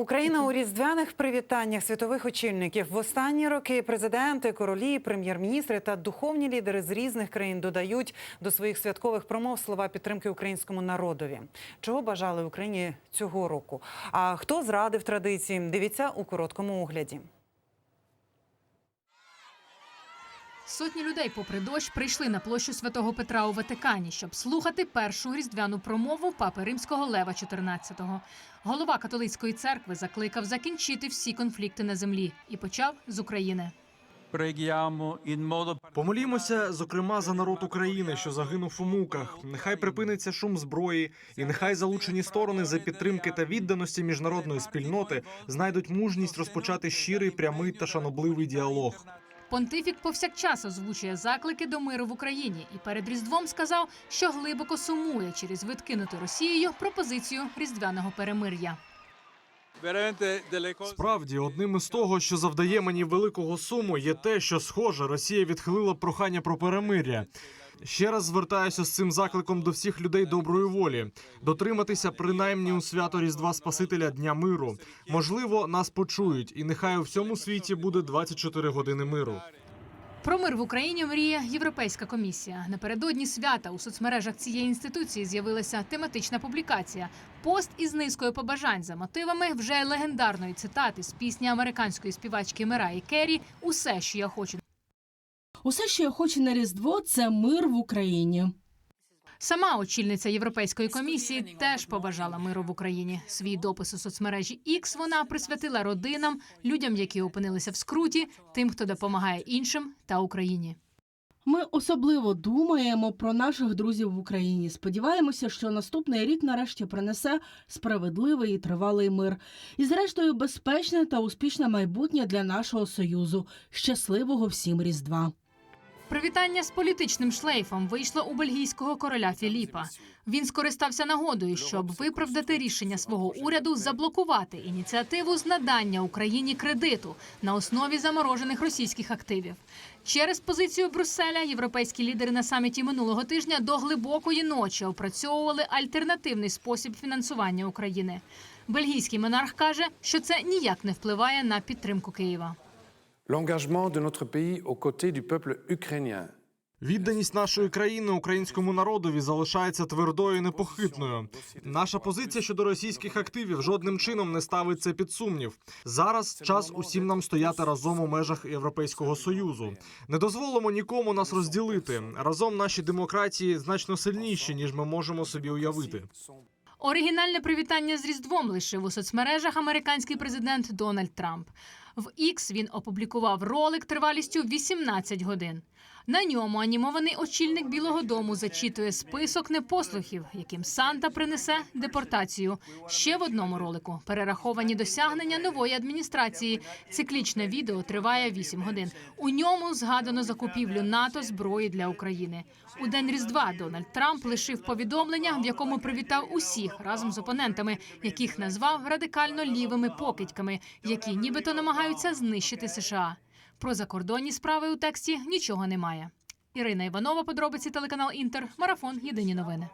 Україна у різдвяних привітаннях світових очільників в останні роки президенти, королі, прем'єр-міністри та духовні лідери з різних країн додають до своїх святкових промов слова підтримки українському народові. Чого бажали Україні цього року? А хто зрадив традиції? Дивіться у короткому огляді. Сотні людей, попри дощ, прийшли на площу святого Петра у Ватикані, щоб слухати першу різдвяну промову папи римського Лева XIV. Голова католицької церкви закликав закінчити всі конфлікти на землі і почав з України. Помолімося, зокрема, за народ України, що загинув у муках. Нехай припиниться шум зброї, і нехай залучені сторони за підтримки та відданості міжнародної спільноти знайдуть мужність розпочати щирий, прямий та шанобливий діалог. Понтифік повсякчас озвучує заклики до миру в Україні і перед Різдвом сказав, що глибоко сумує через відкинуту Росією пропозицію різдвяного перемир'я. Справді, одним із того, що завдає мені великого суму, є те, що схоже, Росія відхилила прохання про перемир'я. Ще раз звертаюся з цим закликом до всіх людей доброї волі, дотриматися принаймні у свято Різдва Спасителя Дня миру. Можливо, нас почують, і нехай у всьому світі буде 24 години миру. Про мир в Україні мріє Європейська комісія. Напередодні свята у соцмережах цієї інституції з'явилася тематична публікація. Пост із низкою побажань за мотивами вже легендарної цитати з пісні американської співачки Мераї Керрі Усе, що я хочу. Усе, що я хочу на Різдво, це мир в Україні. Сама очільниця Європейської комісії теж побажала миру в Україні. Свій допис у соцмережі X вона присвятила родинам, людям, які опинилися в скруті, тим, хто допомагає іншим та Україні. Ми особливо думаємо про наших друзів в Україні. Сподіваємося, що наступний рік нарешті принесе справедливий і тривалий мир. І, зрештою, безпечне та успішне майбутнє для нашого союзу. Щасливого всім Різдва! Привітання з політичним шлейфом вийшло у бельгійського короля Філіпа. Він скористався нагодою, щоб виправдати рішення свого уряду заблокувати ініціативу з надання Україні кредиту на основі заморожених російських активів. Через позицію Брюсселя європейські лідери на саміті минулого тижня до глибокої ночі опрацьовували альтернативний спосіб фінансування України. Бельгійський монарх каже, що це ніяк не впливає на підтримку Києва. L'engagement de notre pays aux côtés du peuple ukrainien. Відданість нашої країни українському народові залишається твердою і непохитною. Наша позиція щодо російських активів жодним чином не ставить це під сумнів. Зараз час усім нам стояти разом у межах Європейського союзу. Не дозволимо нікому нас розділити. Разом наші демократії значно сильніші, ніж ми можемо собі уявити. Оригінальне привітання з Різдвом лишив у соцмережах американський президент Дональд Трамп. В X він опублікував ролик тривалістю 18 годин. На ньому анімований очільник Білого Дому зачитує список непослухів, яким Санта принесе депортацію. Ще в одному ролику перераховані досягнення нової адміністрації. Циклічне відео триває 8 годин. У ньому згадано закупівлю НАТО зброї для України. У день Різдва Дональд Трамп лишив повідомлення, в якому привітав усіх разом з опонентами, яких назвав радикально лівими покидьками, які нібито намагаються знищити США. Про закордонні справи у тексті нічого немає. Ірина Іванова, подробиці телеканал Інтер, марафон. Єдині новини.